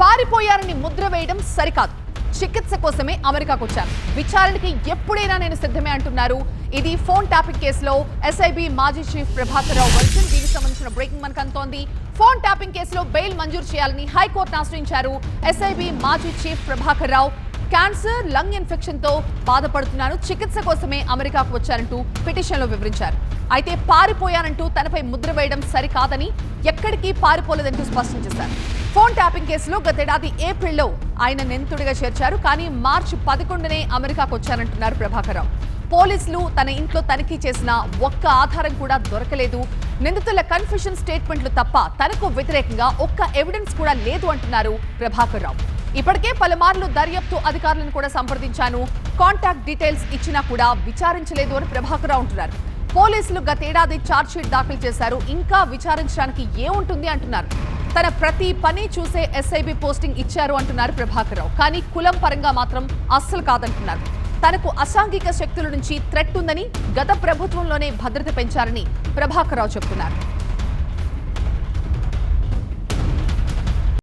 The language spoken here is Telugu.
పారిపోయారని ముద్ర వేయడం సరికాదు. చికిత్స కోసమే అమెరికాకు వచ్చాను విచారణకి ఎప్పుడైనా నేను సిద్ధమే అంటున్నారు. ఇది ఫోన్ ట్యాపింగ్ కేసులో ఎస్ఐబి మాజీ చీఫ్ ప్రభాకర్ రావు వర్జన్. దీనికి సంబంధించిన బ్రేకింగ్ మనకు అందుతోంది. ఫోన్ ట్యాపింగ్ కేసులో బెయిల్ మంజూరు చేయాలని హైకోర్టును ఆశ్రయించారు. ఎస్ఐబి మాజీ chief Prabhakar Rao cancer lung ఇన్ఫెక్షన్తో బాధపడుతున్నాను. చికిత్స కోసమే అమెరికాకు వచ్చారంటూ పిటిషన్లో వివరించారు. అయితే పారిపోయానంటూ తనపై ముద్ర వేయడం సరికాదని ఎక్కడికి పారిపోలేదంటూ స్పష్టం చేశారు. ఫోన్ ట్యాపింగ్ కేసులో గతేడాది ఏప్రిల్లో ఆయన నిందితుడిగా చేర్చారు. కానీ మార్చి పదకొండునే అమెరికాకు వచ్చారంటున్నారు ప్రభాకరరావు పోలీసులు తన ఇంట్లో తనిఖీ చేసిన ఒక్క ఆధారం కూడా దొరకలేదు. నిందితుల కన్ఫ్యూషన్ స్టేట్మెంట్లు తప్ప తనకు వ్యతిరేకంగా ఒక్క ఎవిడెన్స్ కూడా లేదు అంటున్నారు ప్రభాకర్ రావు. ఇప్పటికే పలుమార్లు దర్యాప్తు అధికారులను కూడా సంప్రదించాను. కాంటాక్ట్ డీటెయిల్స్ ఇచ్చినా కూడా విచారించలేదు అని ప్రభాకరరావు అంటున్నారు. పోలీసులు గతేడాది ఛార్జ్షీట్ దాఖలు చేశారు. ఇంకా విచారించడానికి ఏముంటుంది అంటున్నారు. తన ప్రతి పని చూసే ఎస్ఐబి పోస్టింగ్ ఇచ్చారు అంటున్నారు ప్రభాకర్రావు కానీ కులం పరంగా మాత్రం అస్సలు కాదంటున్నారు. తనకు అసాంఘిక శక్తుల నుంచి థ్రెట్ ఉందని గత ప్రభుత్వంలోనే భద్రత పెంచారని ప్రభాకరరావు చెప్తున్నారు. చెబుతున్నారు